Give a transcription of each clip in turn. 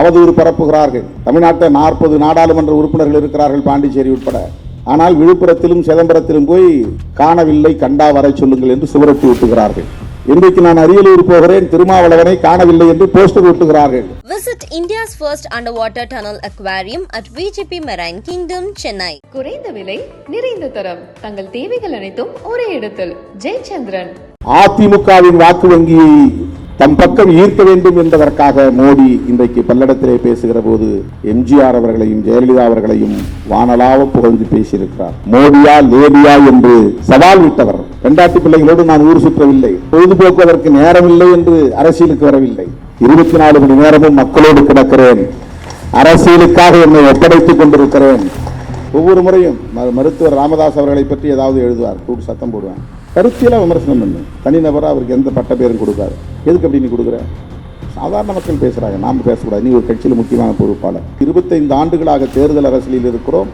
அவதூறு பரப்புகிறார்கள். தமிழ்நாட்டில் நாற்பது நாடாளுமன்ற உறுப்பினர்கள் இருக்கிறார்கள் பாண்டிச்சேரி உட்பட. ஆனால் விழுப்புரத்திலும் சிதம்பரத்திலும் போய் காணவில்லை கண்டா வர சொல்லுங்கள் என்று சுவரத்தி ஒட்டுகிறார்கள் இன்றைக்கு நான் அரியலூர் போகிறேன் திருமாவளவனை காணவில்லை என்று போஸ்டர் ஒட்டுகிறார்கள் Visit India's first underwater tunnel aquarium at VGP Marine Kingdom, Chennai. குறைந்த விலை நிறைந்த தரம். தங்கள் தேவைகள் அனைத்தும் ஒரே இடத்தில். ஜெயச்சந்திரன். அதிமுகவின் வாக்கு வங்கியை தம் பக்கம் ஈர்க்க வேண்டும் என்பதற்காக மோடி இன்றைக்கு பல்லடத்திலே பேசுகிற போது எம்ஜிஆர் அவர்களையும் ஜெயலலிதா அவர்களையும் வானலாவ புகழ்ந்து பேசியிருக்கிறார். மோடியா லேடியா என்று சவால் விட்டவர். பெண்டாட்டி பிள்ளைகளோடு நான் ஊர் சுற்றவில்லை. பொழுதுபோக்குவதற்கு நேரமில்லை என்று அரசியலுக்கு வரவில்லை. இருபத்தி நாலு மணி நேரமும் மக்களோடு கிடக்கிறேன். அரசியலுக்காக என்னை ஒப்படைத்துக் கொண்டிருக்கிறேன். ஒவ்வொரு முறையும் மருத்துவர் ராமதாஸ் அவர்களை பற்றி ஏதாவது எழுதுவார். கூட்டு சத்தம் போடுவேன் கருத்தியெல்லாம் விமர்சனம் பண்ணு. தனிநபராக அவருக்கு எந்த பட்ட பேரும் கொடுக்காது. எதுக்கு அப்படி நீ கொடுக்குற? சாதாரண மக்கள் பேசுகிறாங்க நாம பேசக்கூடாது. நீ ஒரு கட்சியில் முக்கியமான பொறுப்பாளர். இருபத்தைந்து ஆண்டுகளாக தேர்தல் அரசியலில் இருக்கிறோம்.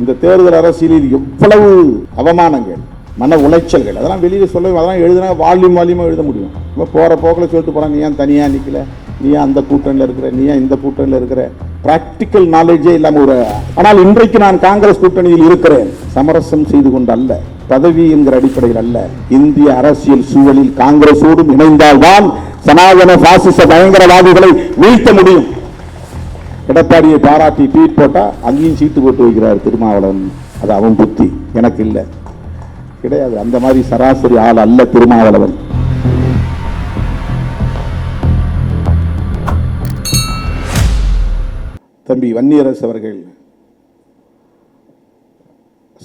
இந்த தேர்தல் அரசியலில் எவ்வளவு அவமானங்கள் மன உளைச்சல்கள் அதெல்லாம் வெளியில் சொல்ல அதெல்லாம் எழுதுனா வால்யூம் வால்யூமாக எழுத முடியும். இப்போ போகிற போக்கில் சொல்லிட்டு போகிறான் நீ ஏன் தனியாக நிற்கல நீ ஏன் அந்த கூட்டணியில் இருக்கிற? நீ ஏன் இந்த கூட்டணியில் இருக்கிற? ப்ராக்டிக்கல் நாலேஜே இல்லாமல் ஒரு ஆனால் இன்றைக்கு நான் காங்கிரஸ் கூட்டணியில் இருக்கிறேன். சமரசம் செய்து கொண்டு அல்ல. பதவி என்கிற அடிப்படையில் அல்ல. இந்திய அரசியல் சூழலில் காங்கிரஸோடும் இணைந்தால்தான் சனாதன பாசிச பயங்கரவாதிகளை வீழ்த்த முடியும். எடப்பாடியை பாராட்டி ட்வீட் போட்டா அங்கேயும் சீட்டு போட்டு வைக்கிறார் திருமாவளவன். அது அவன் புத்தி. எனக்கு இல்லை. கிடையாது. அந்த மாதிரி சராசரி ஆள் அல்ல திருமாவளவன். தம்பி வன்னியரசு அவர்கள்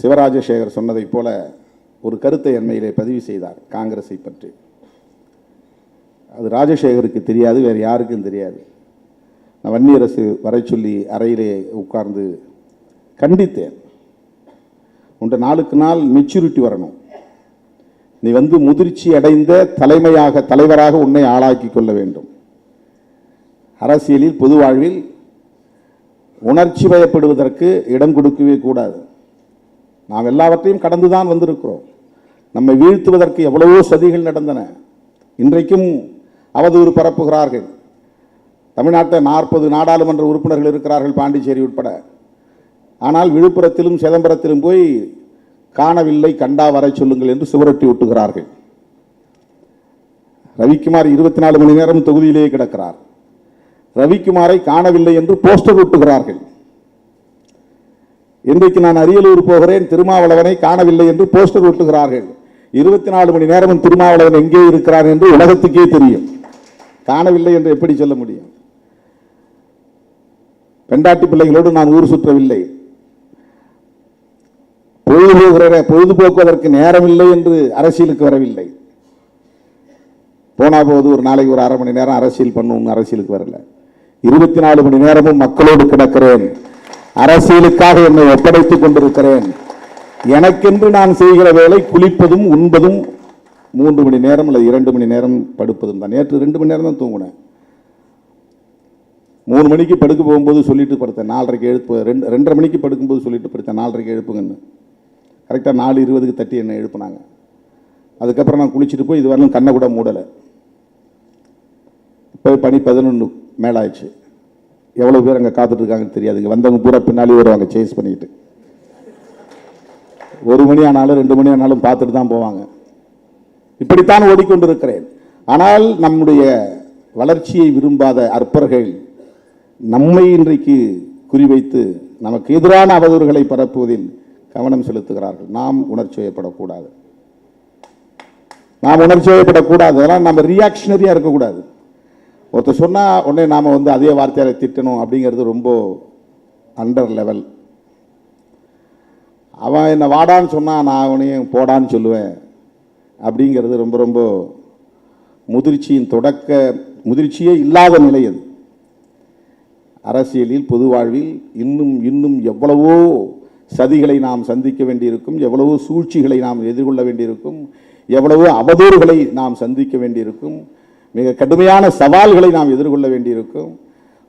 சிவராஜசேகர் சொன்னதைப் போல ஒரு கருத்தை அண்மையிலே பதிவு செய்தார் காங்கிரஸை பற்றி. அது ராஜசேகருக்கு தெரியாது வேறு யாருக்கும் தெரியாது. நான் வன்னியரசு வரை சொல்லி அறையிலே உட்கார்ந்து கண்டித்தேன். உண்ட நாளுக்கு நாள் மெச்சூரிட்டி வரணும். நீ வந்து முதிர்ச்சி அடைந்த தலைமையாக தலைவராக உன்னை ஆளாக்கி கொள்ள வேண்டும். அரசியலில் பொது வாழ்வில் உணர்ச்சி வயப்படுவதற்கு இடம் கொடுக்கவே கூடாது. நாம் எல்லாவற்றையும் கடந்துதான் வந்திருக்கிறோம். நம்மை வீழ்த்துவதற்கு எவ்வளவோ சதிகள் நடந்தன. இன்றைக்கும் அவதூறு பரப்புகிறார்கள். தமிழ்நாட்டில் நாற்பது நாடாளுமன்ற உறுப்பினர்கள் இருக்கிறார்கள் பாண்டிச்சேரி உட்பட. ஆனால் விழுப்புரத்திலும் சிதம்பரத்திலும் போய் காணவில்லை கண்டா வர சொல்லுங்கள் என்று சுவரொட்டி ஒட்டுகிறார்கள். ரவிக்குமார் இருபத்தி நாலு மணி நேரம் தொகுதியிலேயே கிடக்கிறார். ரவிக்குமாரை காணவில்லை என்று போஸ்டர் ஒட்டுகிறார்கள். இன்றைக்கு நான் அரியலூர் போகிறேன் திருமாவளவனை காணவில்லை என்று போஸ்டர் ஒட்டுகிறார்கள். இருபத்தி நாலு மணி நேரமும் திருமாவளவன் எங்கே இருக்கிறார் என்று உலகத்துக்கே தெரியும். காணவில்லை என்று எப்படி சொல்ல முடியும்? பெண்டாட்டி பிள்ளைகளோடு நான் ஊர் சுற்றவில்லை. பொழுதுபோகிற பொழுதுபோக்குவதற்கு நேரமில்லை என்று அரசியலுக்கு வரவில்லை. போனா போது ஒரு நாளைக்கு ஒரு அரை மணி நேரம் அரசியல் பண்ணுவோம் அரசியலுக்கு வரல. இருபத்தி நாலு மணி நேரமும் மக்களோடு கிடக்கிறேன். அரசியலுக்காக என்னை ஒப்படைத்துக் கொண்டிருக்கிறேன். எனக்கென்று நான் செய்கிற வேலை குளிப்பதும் உண்பதும் மூன்று மணி நேரம் அல்லது இரண்டு மணி நேரம் படுப்பதும் தான். நேற்று ரெண்டு மணி நேரம் தான் தூங்கினேன். மூணு மணிக்கு படுக்க போகும்போது சொல்லிட்டு படுத்தேன். நாலரைக்கு எழுப்பு ரெண்டு ரெண்டரை மணிக்கு படுக்கும்போது சொல்லிட்டு படுத்தேன். நாலரைக்கு எழுப்புங்கன்னு. கரெக்டாக நாலு இருபதுக்கு தட்டி என்னை எழுப்புனாங்க. அதுக்கப்புறம் நான் குளிச்சுட்டு போய் இது வரலும் கண்ணை கூட மூடலை. இப்போ பனி பதினொன்று மேலாயிடுச்சு. எவ்வளோ பேர் அங்கே காத்துட்டு இருக்காங்கன்னு தெரியாது இங்கே வந்தவங்க பூரா பின்னாலே வருவாங்க சேஸ் பண்ணிட்டு. ஒரு மணி ஆனாலும் ரெண்டு மணி ஆனாலும் பார்த்துட்டு தான் போவாங்க. இப்படித்தான் ஓடிக்கொண்டிருக்கிறேன். ஆனால் நம்முடைய வளர்ச்சியை விரும்பாத அற்பர்கள் நம்மை இன்றைக்கு குறிவைத்து நமக்கு எதிரான அவதூறுகளை பரப்புவதில் கவனம் செலுத்துகிறார்கள். நாம் உணர்ச்சி வயப்படக்கூடாது. நாம் உணர்ச்சி வயப்படக்கூடாது. அதெல்லாம் நம்ம ரியாக்ஷனரியாக இருக்கக்கூடாது. ஒருத்தர் சொன்னால் உடனே நாம் வந்து அதே வார்த்தையால் திட்டணும் அப்படிங்கிறது ரொம்ப அண்டர் லெவல் அவன் என்னை வாடான்னு சொன்னால் நான் அவனையும் போடான்னு சொல்லுவேன். அப்படிங்கிறது ரொம்ப ரொம்ப முதிர்ச்சியின் தொடக்க முதிர்ச்சியே இல்லாத நிலை அது. அரசியலில் பொது வாழ்வில் இன்னும் இன்னும் எவ்வளவோ சதிகளை நாம் சந்திக்க வேண்டியிருக்கும் எவ்வளவோ சூழ்ச்சிகளை நாம் எதிர்கொள்ள வேண்டியிருக்கும் எவ்வளவோ அவதூறுகளை நாம் சந்திக்க வேண்டியிருக்கும் மிக கடுமையான சவால்களை நாம் எதிர்கொள்ள வேண்டியிருக்கும்.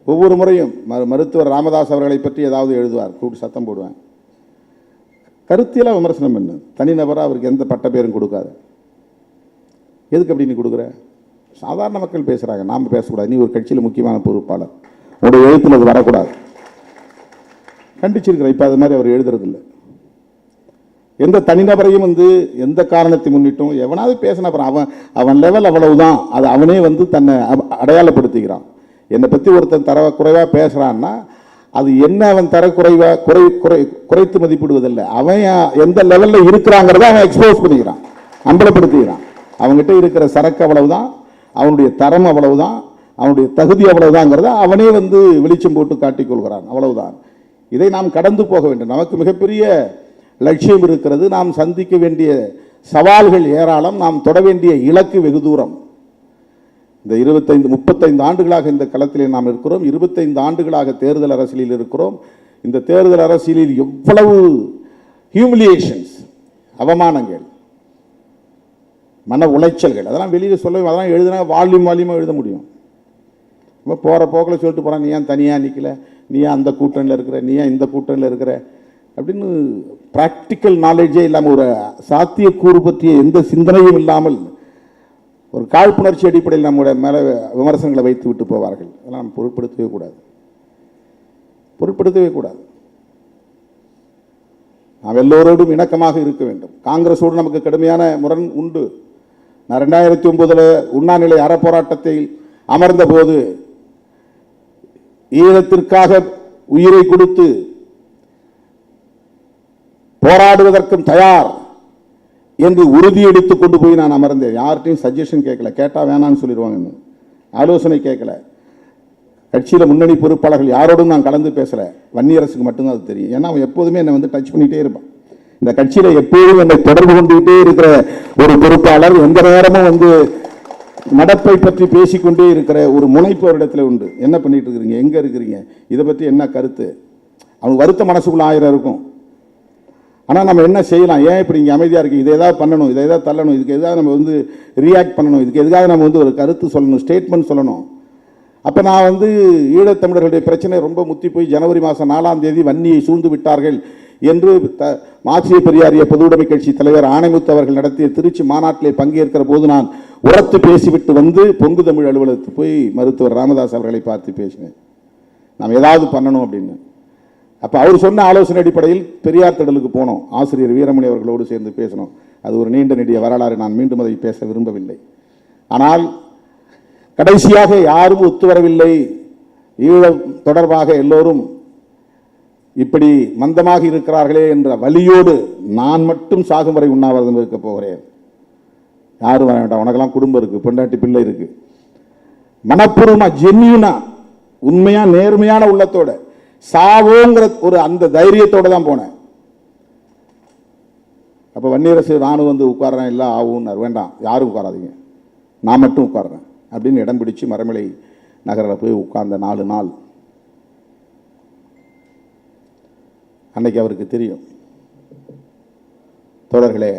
ஒவ்வொரு முறையும் மரு மருத்துவர் ராமதாஸ் அவர்களை பற்றி ஏதாவது எழுதுவார் கூட்டு சத்தம் போடுவேன். கருத்தியெல்லாம் விமர்சனம் பண்ணு. தனிநபராக அவருக்கு எந்த பட்ட பேரும் கொடுக்காது. எதுக்கு அப்படி நீ கொடுக்குற? சாதாரண மக்கள் பேசுகிறாங்க நாம் பேசக்கூடாது. நீ ஒரு கட்சியில் முக்கியமான பொறுப்பாளர். உங்களுடைய எழுத்தில் அது வரக்கூடாது. கண்டிச்சிருக்கிறேன் இப்போ அது மாதிரி அவர் எழுதுறதில்லை. எந்த தனிநபரையும் வந்து எந்த காரணத்தை முன்னிட்டும் எவனாவது பேசின அப்புறம் அவன் அவன் லெவல் அவ்வளவுதான். அது அவனே வந்து தன்னை அடையாளப்படுத்திக்கிறான் என்னை பற்றி ஒருத்தன் தர குறைவாக பேசுகிறான்னா அது என்ன அவன் தர குறை குறை குறைத்து மதிப்பிடுவதில்லை. அவன் எந்த லெவலில் இருக்கிறாங்கிறத அவன் எக்ஸ்போஸ் பண்ணிக்கிறான். அம்பலப்படுத்திக்கிறான் அவங்ககிட்ட இருக்கிற சரக்கு அவ்வளவுதான் அவனுடைய தரம் அவ்வளவுதான் அவனுடைய தகுதி அவ்வளவுதாங்கிறத அவனே வந்து வெளிச்சம் போட்டு காட்டிக் கொள்கிறான். அவ்வளவுதான். இதை நாம் கடந்து போக வேண்டும். நமக்கு மிகப்பெரிய லட்சியம் இருக்கிறது. நாம் சந்திக்க வேண்டிய சவால்கள் ஏராளம். நாம் தொட வேண்டிய இலக்கு வெகு தூரம். இந்த இருபத்தைந்து முப்பத்தைந்து ஆண்டுகளாக இந்த களத்திலே நாம் இருக்கிறோம். இருபத்தைந்து ஆண்டுகளாக தேர்தல் அரசியலில் இருக்கிறோம். இந்த தேர்தல் அரசியலில் எவ்வளவு ஹியூமிலியேஷன்ஸ் அவமானங்கள் மன உளைச்சல்கள் அதெல்லாம் வெளியில் சொல்ல அதெல்லாம் எழுதுனா வால்யூம் வால்யூமாக எழுத முடியும். நம்ம போகிற போக்கில் சொல்லிட்டு போகிறான் நீ ஏன் தனியாக நிற்கல நீ ஏன் அந்த கூட்டணியில் இருக்கிற? நீ ஏன் இந்த கூட்டணியில் இருக்கிற? அப்படின்னு ப்ராக்டிக்கல் நாலேஜே இல்லாமல் ஒரு சாத்தியக்கூறு பற்றிய எந்த சிந்தனையும் இல்லாமல் ஒரு காழ்ப்புணர்ச்சி அடிப்படையில் நம்முடைய மேலே விமர்சனங்களை வைத்து விட்டு போவார்கள். அதெல்லாம் நம்ம பொருட்படுத்தவே கூடாது. பொருட்படுத்தவே கூடாது. நாம் எல்லோரோடும் இணக்கமாக இருக்க வேண்டும். காங்கிரஸோடு நமக்கு கடுமையான முரண் உண்டு. நான் ரெண்டாயிரத்தி ஒன்பதில் உண்ணாநிலை அறப்போராட்டத்தில் அமர்ந்த போது ஈழத்திற்காக உயிரை கொடுத்து போராடுவதற்கும் தயார் என்று உறுதியெடுத்து கொண்டு போய் நான் அமர்ந்தேன். யார்கிட்டையும் சஜஷன் கேட்கல. கேட்டால் வேணான்னு சொல்லிடுவாங்க ஆலோசனை கேட்கல. கட்சியில் முன்னணி பொறுப்பாளர்கள் யாரோடும் நான் கலந்து பேசலை. வன்னியரசுக்கு மட்டும்தான் அது தெரியும். ஏன்னா அவன் எப்போதுமே என்னை வந்து டச் பண்ணிகிட்டே இருப்பான். இந்த கட்சியில் எப்போதும் என்னை தொடர்பு கொண்டுகிட்டே இருக்கிற ஒரு பொறுப்பாளர் எந்த நேரமும் வந்து நடப்பை பற்றி பேசிக்கொண்டே இருக்கிற ஒரு முனைப்பு இடத்துல உண்டு. என்ன பண்ணிட்டு இருக்கிறீங்க? எங்கே இருக்கிறீங்க? இதை பற்றி என்ன கருத்து? அவங்க வருத்த மனசுக்குள்ள ஆயிரம் இருக்கும். ஆனால் நம்ம என்ன செய்யலாம்? ஏன் இப்படி இங்கே அமைதியாக இருக்குது இதை எதாவது பண்ணணும் இதை எதாவது தள்ளணும் இதுக்கு எதாவது நம்ம வந்து ரியாக்ட் பண்ணணும் இதுக்கு எதுக்காக நம்ம வந்து ஒரு கருத்து சொல்லணும் ஸ்டேட்மெண்ட் சொல்லணும்? அப்போ நான் வந்து ஈழத்தமிழர்களுடைய பிரச்சனை ரொம்ப முத்தி போய் ஜனவரி மாதம் நாலாம் தேதி வன்னியை சூழ்ந்து விட்டார்கள் என்று த மாசிய பெரியாரிய பொதுவுடைமை கட்சி தலைவர் ஆணைமுத்து அவர்கள் நடத்திய திருச்சி மாநாட்டிலே பங்கேற்கிற போது நான் உரத்து பேசிவிட்டு வந்து பொங்கு தமிழ் அலுவலகத்துக்கு போய் மருத்துவர் ராமதாஸ் அவர்களை பார்த்து பேசினேன். நாம் ஏதாவது பண்ணணும் அப்படின்னு. அப்போ அவர் சொன்ன ஆலோசனை அடிப்படையில் பெரியார் திடலுக்கு போனோம். ஆசிரியர் வீரமணி அவர்களோடு சேர்ந்து பேசணும் அது ஒரு நீண்ட நெடிய வரலாறு. நான் மீண்டும் அதை பேச விரும்பவில்லை. ஆனால் கடைசியாக யாரும் ஒத்து வரவில்லை. ஈழம் தொடர்பாக எல்லோரும் இப்படி மந்தமாக இருக்கிறார்களே என்ற வழியோடு நான் மட்டும் சாகும் வரை உண்ணாவிரதம் இருக்க போகிறேன். யாரும் வர வேண்டாம். உனக்கெல்லாம் குடும்பம் இருக்கு. பொண்டாட்டி பிள்ளை இருக்கு. மனப்பூர்வமா ஜென்யூனாக உண்மையாக நேர்மையான உள்ளத்தோட சாவோங்கிற ஒரு அந்த தைரியத்தோடு தான் போனேன். அப்போ வன்னியரசு நானும் வந்து உட்கார்றேன் இல்லை ஆகும்னார் வேண்டாம் யாரும் உட்காராதீங்க. நான் மட்டும் உட்கார்றேன். அப்படின்னு இடம் பிடிச்சு மரமலை நகரில் போய் உட்கார்ந்த நாலு நாள். அன்னைக்கு அவருக்கு தெரியும். தோழர்களே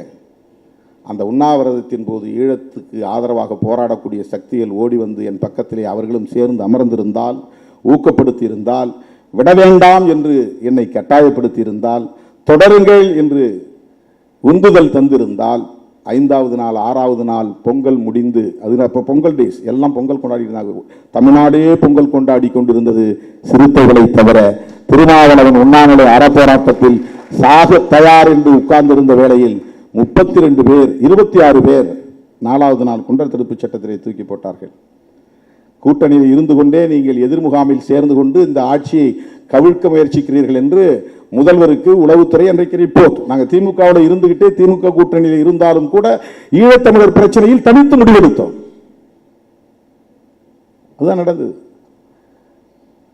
அந்த உண்ணாவிரதத்தின் போது ஈழத்துக்கு ஆதரவாக போராடக்கூடிய சக்திகள் ஓடி வந்து என் பக்கத்திலே அவர்களும் சேர்ந்து அமர்ந்திருந்தால் ஊக்கப்படுத்தி இருந்தால் விட வேண்டாம் என்று என்னை கட்டாயப்படுத்தியிருந்தால் தொடருங்கள் என்று உந்துதல் தந்திருந்தால் ஐந்தாவது நாள் ஆறாவது நாள் பொங்கல் முடிந்து அது அப்போ பொங்கல் டேஸ் எல்லாம் பொங்கல் கொண்டாடி இருந்தாங்க தமிழ்நாடே பொங்கல் கொண்டாடி கொண்டிருந்தது சிறுத்தைகளை தவிர திருமாவளவன் உண்ணாநிலை அறப்போராட்டத்தில் சாக தயார் என்று உட்கார்ந்திருந்த வேளையில் முப்பத்தி ரெண்டு பேர் இருபத்தி ஆறு பேர் நாலாவது நாள் குண்டர் தடுப்புச் சட்டத்திலே தூக்கி போட்டார்கள். கூட்டணியில் இருந்து கொண்டே நீங்கள் எதிர்முகாமில் சேர்ந்து கொண்டு இந்த ஆட்சியை கவிழ்க்க முயற்சிக்கிறீர்கள் என்று முதல்வருக்கு உளவுத்துறை அன்றைக்கு ரிப்போர்ட் நாங்கள் திமுகவோட இருந்துகிட்டே திமுக கூட்டணியில் இருந்தாலும் கூட ஈழத்தமிழர் பிரச்சனையில் தனித்து முடிவெடுத்தோம். அதுதான் நடந்தது.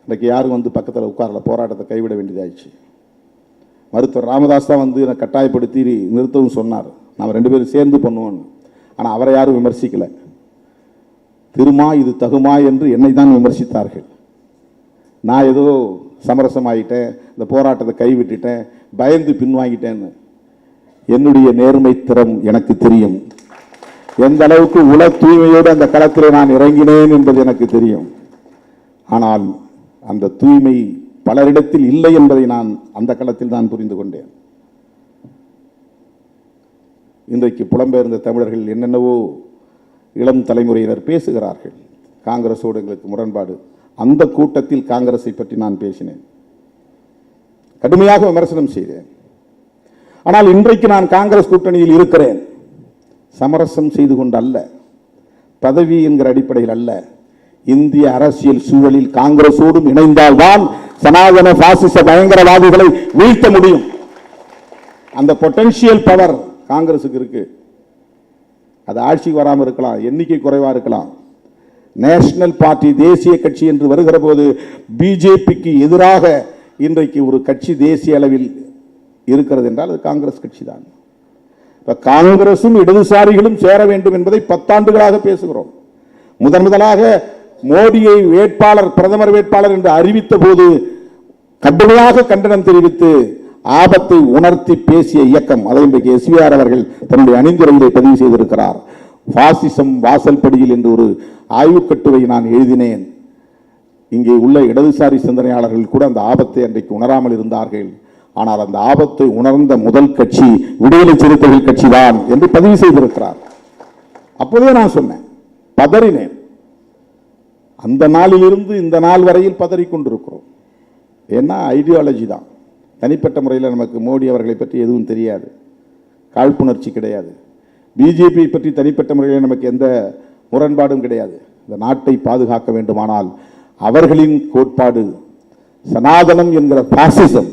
அன்றைக்கு யாரும் வந்து பக்கத்தில் உட்காரல போராட்டத்தை கைவிட வேண்டியதாயிடுச்சு. மருத்துவர் ராமதாஸ் தான் வந்து என்னை கட்டாயப்படுத்தி நிறுத்தவும் சொன்னார். நாம் ரெண்டு பேரும் சேர்ந்து பண்ணுவோம்னு. ஆனால் அவரை யாரும் விமர்சிக்கலை. திருமா இது தகுமா என்று என்னை தான் விமர்சித்தார்கள். நான் ஏதோ சமரசமாயிட்டேன் இந்த போராட்டத்தை கைவிட்டுட்டேன் பயந்து பின்வாங்கிட்டேன்னு. என்னுடைய நேர்மை திறம் எனக்கு தெரியும். எந்த அளவுக்கு உல தூய்மையோடு அந்த களத்தில் நான் இறங்கினேன் என்பது எனக்கு தெரியும். ஆனால் அந்த தூய்மை பலரிடத்தில் இல்லை என்பதை நான் அந்த களத்தில் தான் புரிந்து கொண்டேன். இன்றைக்கு புலம்பெயர்ந்த தமிழர்கள் என்னென்னவோ இளம் தலைமுறையினர் பேசுகிறார்கள். காங்கிரஸோடு எங்களுக்கு முரண்பாடு. அந்த கூட்டத்தில் காங்கிரஸை பற்றி நான் பேசினேன். கடுமையாக விமர்சனம் செய்தேன். ஆனால் இன்றைக்கு நான் காங்கிரஸ் கூட்டணியில் இருக்கிறேன். சமரசம் செய்து கொண்டு அல்ல பதவி என்கிற அடிப்படையில் அல்ல. இந்திய அரசியல் சூழலில் காங்கிரசோடும் இணைந்தால்தான் சனாதன பாசிச பயங்கரவாதிகளை வீழ்த்த முடியும். அந்த பொட்டன்ஷியல் பவர் காங்கிரசுக்கு இருக்கு. அது ஆட்சிக்கு வராமல் இருக்கலாம் எண்ணிக்கை குறைவாக இருக்கலாம். நேஷனல் பார்ட்டி தேசிய கட்சி என்று வருகிற போது பிஜேபிக்கு எதிராக இன்றைக்கு ஒரு கட்சி தேசிய அளவில் இருக்கிறது என்றால் அது காங்கிரஸ் கட்சி தான் இப்போ காங்கிரசும் இடதுசாரிகளும் சேர வேண்டும் என்பதை பத்தாண்டுகளாக பேசுகிறோம். முதன் முதலாக மோடியை வேட்பாளர் பிரதமர் வேட்பாளர் என்று அறிவித்த போது கடுமையாக கண்டனம் தெரிவித்து ஆபத்தை உணர்த்தி பேசிய இயக்கம் அதை இன்றைக்கு எஸ்விஆர் அவர்கள் தன்னுடைய அணிந்துரையிலே பதிவு செய்திருக்கிறார். பாசிசம் வாசல்படியில் என்று ஒரு ஆய்வுக்கட்டுரை நான் எழுதினேன். இங்கே உள்ள இடதுசாரி சிந்தனையாளர்கள் கூட அந்த ஆபத்தை அன்றைக்கு உணராமல் இருந்தார்கள். ஆனால் அந்த ஆபத்தை உணர்ந்த முதல் கட்சி விடுதலை சிறுத்தைகள் கட்சிதான் என்று பதிவு செய்திருக்கிறார். அப்போதே நான் சொன்னேன் பதறினேன். அந்த நாளிலிருந்து இந்த நாள் வரையில் பதறிக் கொண்டிருக்கிறோம் ஏன்னா ஐடியாலஜி தான். தனிப்பட்ட முறையில் நமக்கு மோடி அவர்களை பற்றி எதுவும் தெரியாது. காழ்ப்புணர்ச்சி கிடையாது. பிஜேபி பற்றி தனிப்பட்ட முறையில் நமக்கு எந்த முரண்பாடும் கிடையாது. இந்த நாட்டை பாதுகாக்க வேண்டுமானால் அவர்களின் கோட்பாடு சனாதனம் என்கிற பாசிசம்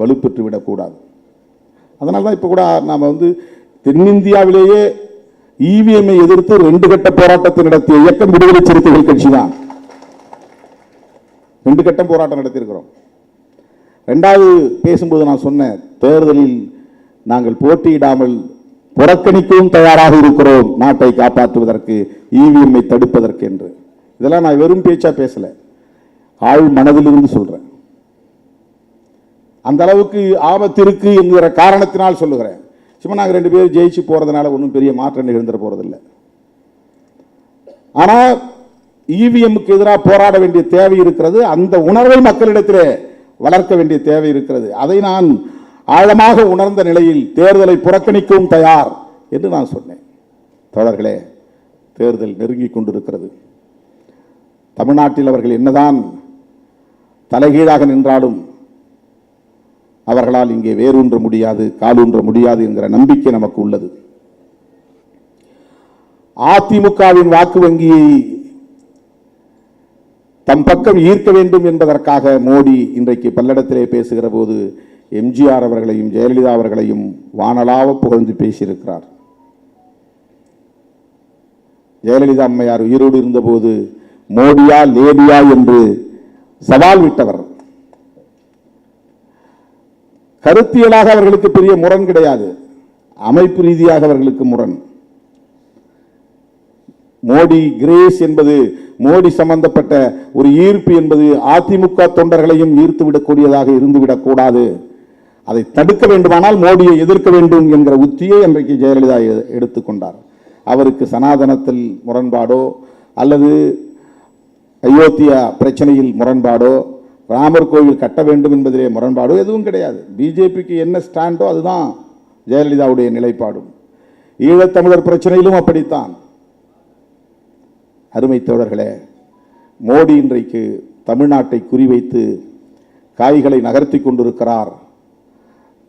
வலுப்பெற்று விடக்கூடாது அதனால தான் இப்போ கூட நாம் வந்து தென்னிந்தியாவிலேயே இவிஎம்ஐ எதிர்த்து ரெண்டு கட்ட போராட்டத்தை நடத்திய இயக்கம் விடுதலை சிறுத்தைகள் கட்சி தான் ரெண்டு கட்டம் போராட்டம் நடத்தியிருக்கிறோம். ரெண்டாவது பேசும்போது நான் சொன்னேன் தேர்தலில் நாங்கள் போட்டியிடாமல் புறக்கணிக்கவும் தயாராக இருக்கிறோம். நாட்டை காப்பாற்றுவதற்கு இவிஎம்ஐ தடுப்பதற்கு என்று. இதெல்லாம் நான் வெறும் பேச்சா பேசல. ஆள் மனதிலிருந்து சொல்றேன். அந்த அளவுக்கு ஆபத்து இருக்கு என்கிற காரணத்தினால் சொல்லுகிறேன். சும்மா நாங்கள் ரெண்டு பேரும் ஜெயிச்சு போறதுனால ஒன்றும் பெரிய மாற்றம் நிகழ்ந்துட போறதில்லை. ஆனா இவிஎம்முக்கு எதிராக போராட வேண்டிய தேவை இருக்கிறது. அந்த உணர்வை மக்களிடத்திலே வளர்க்க வேண்டிய தேவை இருக்கிறது. அதை நான் ஆழமாக உணர்ந்த நிலையில் தேர்தலை புறக்கணிக்கவும் தயார் என்று நான் சொன்னேன். தோழர்களே தேர்தல் நெருங்கி கொண்டிருக்கிறது. தமிழ்நாட்டில் அவர்கள் என்னதான் தலைகீழாக நின்றாலும் அவர்களால் இங்கே வேரூன்ற முடியாது காலூன்ற முடியாது என்கிற நம்பிக்கை நமக்கு உள்ளது. அதிமுகவின் வாக்கு வங்கியை தம் பக்கம் ஈர்க்க வேண்டும் என்பதற்காக மோடி இன்றைக்கு பல்லடத்திலே பேசுகிற போது எம்ஜிஆர் அவர்களையும் ஜெயலலிதா அவர்களையும் வானலாவ புகழ்ந்து பேசியிருக்கிறார். ஜெயலலிதா அம்மையார் உயிரோடு இருந்தபோது மோடியா லேடியா என்று சவால் விட்டவர். கருத்தியலாக அவர்களுக்கு பெரிய முரண் கிடையாது. அமைப்பு ரீதியாக அவர்களுக்கு முரண். மோடி கிரேஸ் என்பது மோடி சம்பந்தப்பட்ட ஒரு ஈர்ப்பு என்பது அதிமுக தொண்டர்களையும் ஈர்த்து விடக்கூடியதாக அதை தடுக்க வேண்டுமானால் மோடியை எதிர்க்க வேண்டும் என்கிற உத்தியை அன்றைக்கு ஜெயலலிதா எடுத்துக்கொண்டார் அவருக்கு சனாதனத்தில் முரண்பாடோ அல்லது அயோத்தியா பிரச்சனையில் முரண்பாடோ ராமர் கோவில் கட்ட வேண்டும் என்பதிலே முரண்பாடோ எதுவும் கிடையாது. பிஜேபிக்கு என்ன ஸ்டாண்டோ அதுதான் ஜெயலலிதாவுடைய நிலைப்பாடும். ஈழத்தமிழர் பிரச்சனையிலும் அப்படித்தான். அருமை தோழர்களே மோடி இன்றைக்கு தமிழ்நாட்டை குறிவைத்து காய்களை நகர்த்தி கொண்டிருக்கிறார்.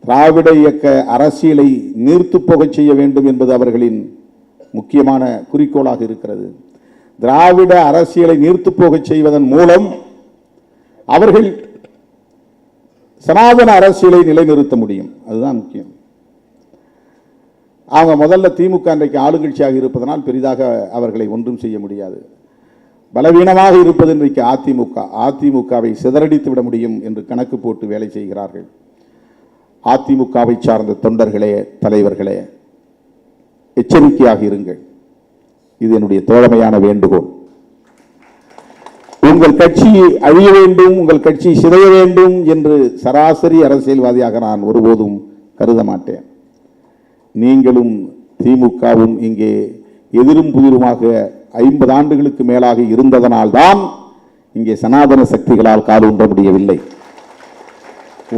திராவிட இயக்க அரசியலை நீர்த்து போகச் செய்ய வேண்டும் என்பது அவர்களின் முக்கியமான குறிக்கோளாக இருக்கிறது. திராவிட அரசியலை நீர்த்து போகச் செய்வதன் மூலம் அவர்கள் சனாதன அரசியலை நிலைநிறுத்த முடியும். அதுதான் முக்கியம். அவங்க முதல்ல திமுக இன்றைக்கு ஆளுங்கட்சியாக இருப்பதனால் பெரிதாக அவர்களை ஒன்றும் செய்ய முடியாது. பலவீனமாக இருப்பது இன்றைக்கு அதிமுக. அதிமுகவை சிதறடித்து விட முடியும் என்று கணக்கு போட்டு வேலை செய்கிறார்கள். அதிமுகவை சார்ந்த தொண்டர்களே தலைவர்களே எச்சரிக்கையாக இருங்கள். இது என்னுடைய தோழமையான வேண்டுகோள். உங்கள் கட்சி அழிய வேண்டும் உங்கள் கட்சி சிதைய வேண்டும் என்று சராசரி அரசியல்வாதியாக நான் ஒருபோதும் கருத மாட்டேன். நீங்களும் திமுகவும் இங்கே எதிரும் புதிருமாக ஐம்பது ஆண்டுகளுக்கு மேலாக இருந்ததனால்தான் இங்கே சனாதன சக்திகளால் காலூன்ற முடியவில்லை.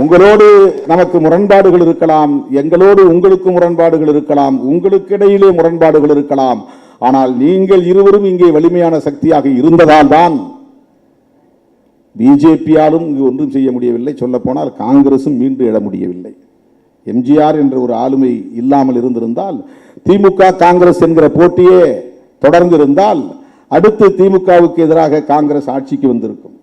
உங்களோடு நமக்கு முரண்பாடுகள் இருக்கலாம் எங்களோடு உங்களுக்கு முரண்பாடுகள் இருக்கலாம் உங்களுக்கு இடையிலே முரண்பாடுகள் இருக்கலாம். ஆனால் நீங்கள் இருவரும் இங்கே வலிமையான சக்தியாக இருந்ததால் தான் பிஜேபியாலும் இங்கு ஒன்றும் செய்ய முடியவில்லை. சொல்லப்போனால் காங்கிரசும் மீண்டு எழ முடியவில்லை. எம்ஜிஆர் என்ற ஒரு ஆளுமை இல்லாமல் இருந்திருந்தால் திமுக காங்கிரஸ் என்கிற போட்டியே தொடர்ந்திருந்தால் அடுத்து திமுகவுக்கு எதிராக காங்கிரஸ் ஆட்சிக்கு வந்திருக்கும்.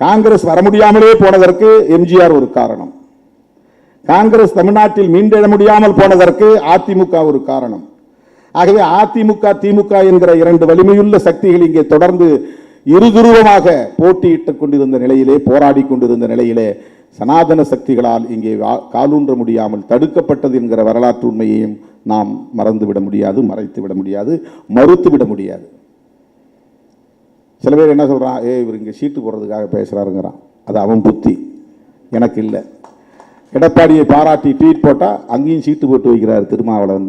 காங்கிரஸ் வர முடியாமலே போனதற்கு எம்ஜிஆர் ஒரு காரணம். காங்கிரஸ் தமிழ்நாட்டில் மீண்டெழ முடியாமல் போனதற்கு அதிமுக ஒரு காரணம். ஆகவே அதிமுக திமுக என்கிற இரண்டு வலிமையுள்ள சக்திகள் இங்கே தொடர்ந்து இருதுருவமாக போட்டியிட்டுக் கொண்டிருந்த நிலையிலே போராடி கொண்டிருந்த நிலையிலே சனாதன சக்திகளால் இங்கே காலூன்ற முடியாமல் தடுக்கப்பட்டது என்கிற வரலாற்று உண்மையையும் நாம் மறந்துவிட முடியாது மறைத்து விட முடியாது மறுத்து விட முடியாது. சில பேர் என்ன சொல்கிறான் ஏ இவர் இங்கே சீட்டு போடுறதுக்காக பேசுகிறாருங்கிறான் அது அவன் புத்தி. எனக்கு இல்லை. எடப்பாடியை பாராட்டி ட்வீட் போட்டால் அங்கேயும் சீட்டு போட்டு வைக்கிறார் திருமாவளவன்.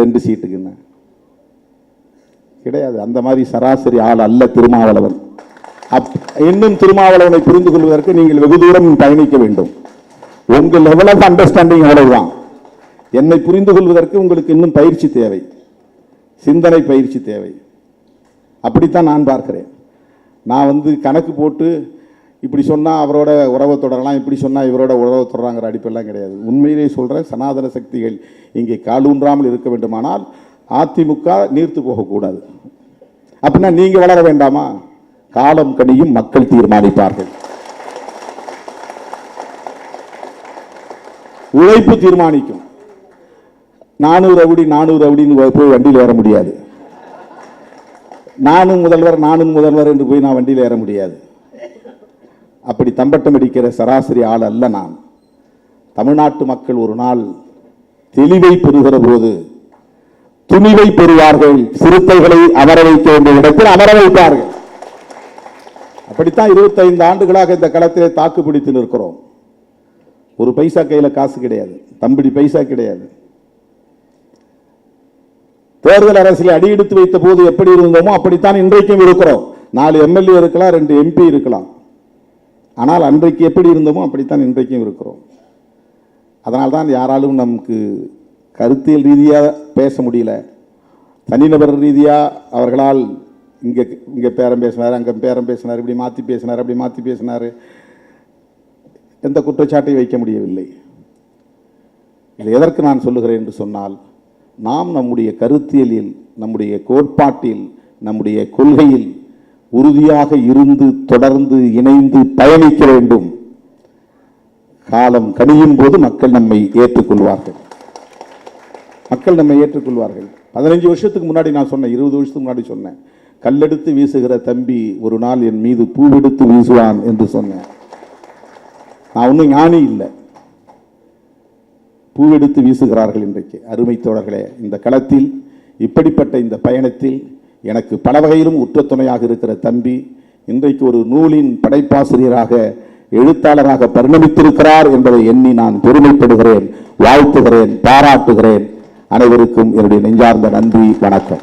ரெண்டு சீட்டுக்குன்னு. கிடையாது. அந்த மாதிரி சராசரி ஆள் அல்ல திருமாவளவன். அப் இன்னும் திருமாவளவனை புரிந்து கொள்வதற்கு நீங்கள் வெகு தூரம் பயணிக்க வேண்டும். உங்கள் லெவல் ஆஃப் அண்டர்ஸ்டாண்டிங் அவ்வளவுதான். என்னை புரிந்து கொள்வதற்கு உங்களுக்கு இன்னும் பயிற்சி தேவை. சிந்தனை பயிற்சி தேவை. அப்படித்தான் நான் பார்க்கிறேன். நான் வந்து கணக்கு போட்டு இப்படி சொன்னால் அவரோட உறவை தொடரலாம் இப்படி சொன்னால் இவரோட உறவை தொடராங்கிற அடிப்பெல்லாம் கிடையாது. உண்மையிலே சொல்கிற சனாதன சக்திகள் இங்கே காலூன்றாமல் இருக்க வேண்டுமானால் அதிமுக நீர்த்து போகக்கூடாது. அப்படின்னா நீங்கள் வளர வேண்டாமா? காலம் கடியும் மக்கள் தீர்மானிப்பார்கள். உழைப்பு தீர்மானிக்கும். நானூறு அவுடி நானூறு அவுடின்னு போய் வண்டியில் ஏற முடியாது. நானும் முதல்வர் நானும் முதல்வர் என்று போய் நான் வண்டியில் ஏற முடியாது. அப்படி தம்பட்டம் அடிக்கிற சராசரி ஆள் அல்ல நான். தமிழ்நாட்டு மக்கள் ஒரு நாள் தெளிவை பெறுகிற போது துணிவை பெறுவார்கள். சிறுத்தைகளை அமர வைக்க வேண்டிய இடத்தில் அமர வைப்பார்கள். அப்படித்தான் இருபத்தைந்து ஆண்டுகளாக இந்த களத்திலே தாக்கு பிடித்து நிற்கிறோம். ஒரு பைசா கையில் காசு கிடையாது. தம்பிடி பைசா கிடையாது. தேர்தல் அரசியல் அடியெடுத்து வைத்த போது எப்படி இருந்தோமோ அப்படித்தான் இன்றைக்கும் இருக்கிறோம். நாலு எம்எல்ஏ இருக்கலாம் ரெண்டு எம்பி இருக்கலாம். ஆனால் அன்றைக்கு எப்படி இருந்தோமோ அப்படித்தான் இன்றைக்கும் இருக்கிறோம். அதனால்தான் யாராலும் நமக்கு கருத்தியல் ரீதியாக பேச முடியல. தனிநபர் ரீதியாக அவர்களால் இங்கே இங்கே பேரம் பேசினார் அங்கே பேரம் பேசினார் இப்படி மாற்றி பேசினார் அப்படி மாற்றி பேசினார். எந்த குற்றச்சாட்டையும் வைக்க முடியவில்லை. இதை எதற்கு நான் சொல்லுகிறேன் என்று சொன்னால் நாம் நம்முடைய கருத்தியலில் நம்முடைய கோட்பாட்டில் நம்முடைய கொள்கையில் உறுதியாக இருந்து தொடர்ந்து இணைந்து பயணிக்க வேண்டும். காலம் கணியும் போது மக்கள் நம்மை ஏற்றுக்கொள்வார்கள். மக்கள் நம்மை ஏற்றுக்கொள்வார்கள். பதினஞ்சு வருஷத்துக்கு முன்னாடி நான் சொன்னேன் இருபது வருஷத்துக்கு முன்னாடி சொன்னேன். கல்லெடுத்து வீசுகிற தம்பி ஒரு நாள் என் மீது பூவெடுத்து வீசுவான் என்று சொன்னேன். நான் ஒன்றும் ஞானி இல்லை. பூவெடுத்து வீசுகிறார்கள் இன்றைக்கு. அருமை தோழர்களே இந்த களத்தில் இப்படிப்பட்ட இந்த பயணத்தில் எனக்கு பல வகையிலும் உற்ற துணையாக இருக்கிற தம்பி இன்றைக்கு ஒரு நூலின் படைப்பாசிரியராக எழுத்தாளராக பரிணமித்திருக்கிறார் என்பதை எண்ணி நான் பெருமைப்படுகிறேன் வாழ்த்துகிறேன் பாராட்டுகிறேன். அனைவருக்கும் என்னுடைய நெஞ்சார்ந்த நன்றி வணக்கம்.